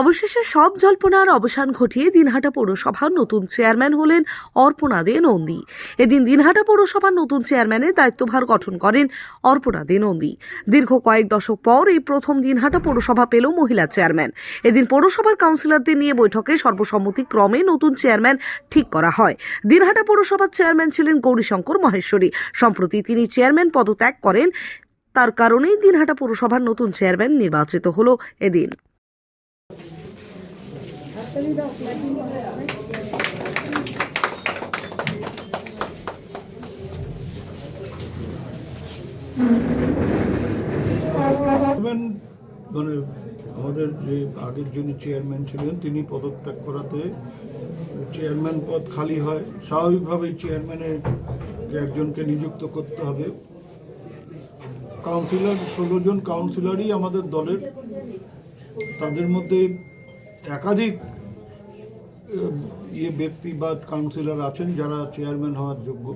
অবশেষে সব জল্পনার অবসান ঘটিয়ে দিনহাটা পৌরসভার নতুন চেয়ারম্যান হলেন অর্পণা দে নন্দী। এদিন দিনহাটা পৌরসভার নতুন চেয়ারম্যানের দায়িত্বভার গঠন করেন অর্পণা দে নন্দী। দীর্ঘ কয়েক দশক পর এই প্রথম দিনহাটা পৌরসভা পেল মহিলা চেয়ারম্যান। এদিন পৌরসভার কাউন্সিলরদের নিয়ে বৈঠকে সর্বসম্মতিক্রমে নতুন চেয়ারম্যান ঠিক করা হয়। দিনহাটা পৌরসভার চেয়ারম্যান ছিলেন গৌরীশঙ্কর মহেশ্বরী। সম্প্রতি তিনি চেয়ারম্যান পদত্যাগ করেন। তার কারণেই দিনহাটা পৌরসভার নতুন চেয়ারম্যান নির্বাচিত হলো এদিন। মানে আমাদের যে আগের যিনি চেয়ারম্যান ছিলেন, তিনি পদত্যাগ করাতে চেয়ারম্যান পদ খালি হয়। স্বাভাবিকভাবেই চেয়ারম্যানের একজনকে নিযুক্ত করতে হবে। কাউন্সিলর, ষোলো জন কাউন্সিলরই আমাদের দলের। তাদের মধ্যে একাধিক ইয়ে ব্যক্তি বা কাউন্সিলর আছেন যারা চেয়ারম্যান হওয়ার যোগ্য।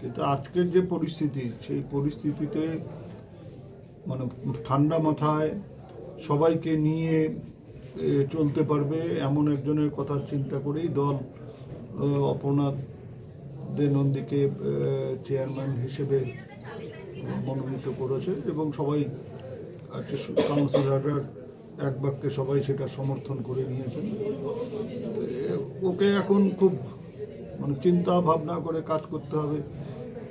কিন্তু আজকের যে পরিস্থিতি, সেই পরিস্থিতিতে মানে ঠান্ডা মাথায় সবাইকে নিয়ে চলতে পারবে এমন একজনের কথা চিন্তা করেই দল দে নন্দীকে চেয়ারম্যান হিসেবে মনোনীত করেছে এবং সবাই কাউন্সিলররা এক বাক্যে সবাই সেটা সমর্থন করে নিয়েছেন। ওকে এখন খুব মানে চিন্তা ভাবনা করে কাজ করতে হবে।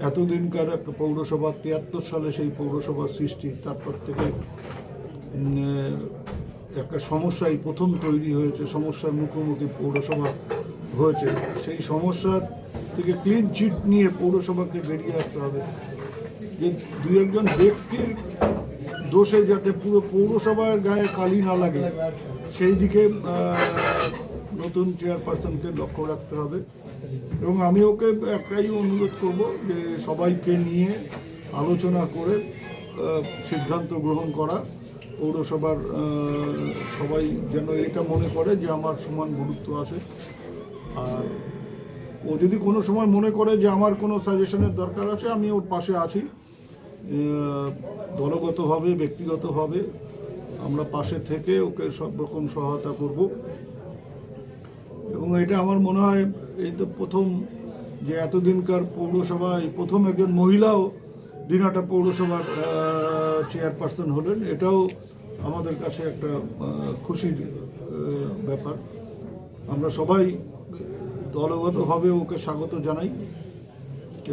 এতদিনকার একটা পৌরসভা, তিয়াত্তর সালে সেই পৌরসভার সৃষ্টি, তারপর থেকে একটা সমস্যাই প্রথম তৈরি হয়েছে, সমস্যার মুখোমুখি পৌরসভা হয়েছে। সেই সমস্যা থেকে ক্লিন চিট নিয়ে পৌরসভাকে বেরিয়ে আসতে হবে। যে দু একজন ব্যক্তির দোষে যাতে পুরো পৌরসভার গায়ে কালি না লাগে, সেই দিকে নতুন চেয়ারপারসনকে লক্ষ্য রাখতে হবে। এবং আমি ওকে একটাই অনুরোধ করব যে সবাইকে নিয়ে আলোচনা করে সিদ্ধান্ত গ্রহণ করা। পৌরসভার সবাই যেন এটা মনে করে যে আমার সমান গুরুত্ব আছে। আর ও যদি কোনো সময় মনে করে যে আমার কোনো সাজেশনের দরকার আছে, আমি ওর পাশে আছি। দলগতভাবে, ব্যক্তিগতভাবে আমরা পাশে থেকে ওকে সব রকম সহায়তা করব। এবং এটা আমার মনে হয় এই তো প্রথম যে এতদিনকার পৌরসভায় প্রথম একজন মহিলাও দিনাটা পৌরসভার চেয়ারপারসন হলেন। এটাও আমাদের কাছে একটা খুশির ব্যাপার। আমরা সবাই দলগতভাবে ওকে স্বাগত জানাই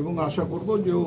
এবং আশা করব যে ও